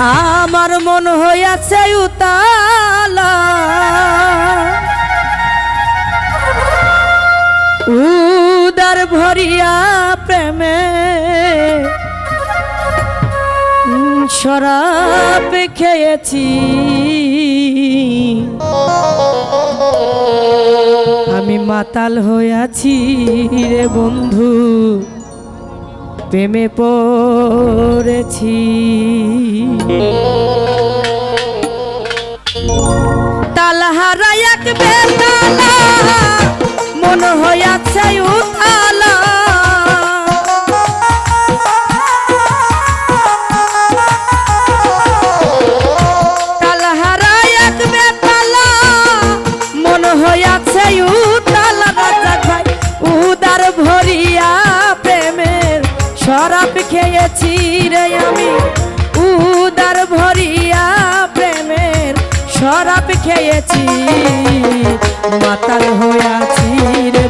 আমার মন হইয়াছে উতালা। উদার ভরিয়া প্রেমে শরাব খেয়েছি। আমি মাতাল হইয়াছি রে বন্ধু। প্রেমে পড়েছি। তালহারা এক বেতালা হইয়াছি মাতাল আছি রে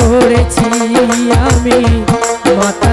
পড়েছি আমি। মাতাল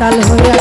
মাতাল হইয়া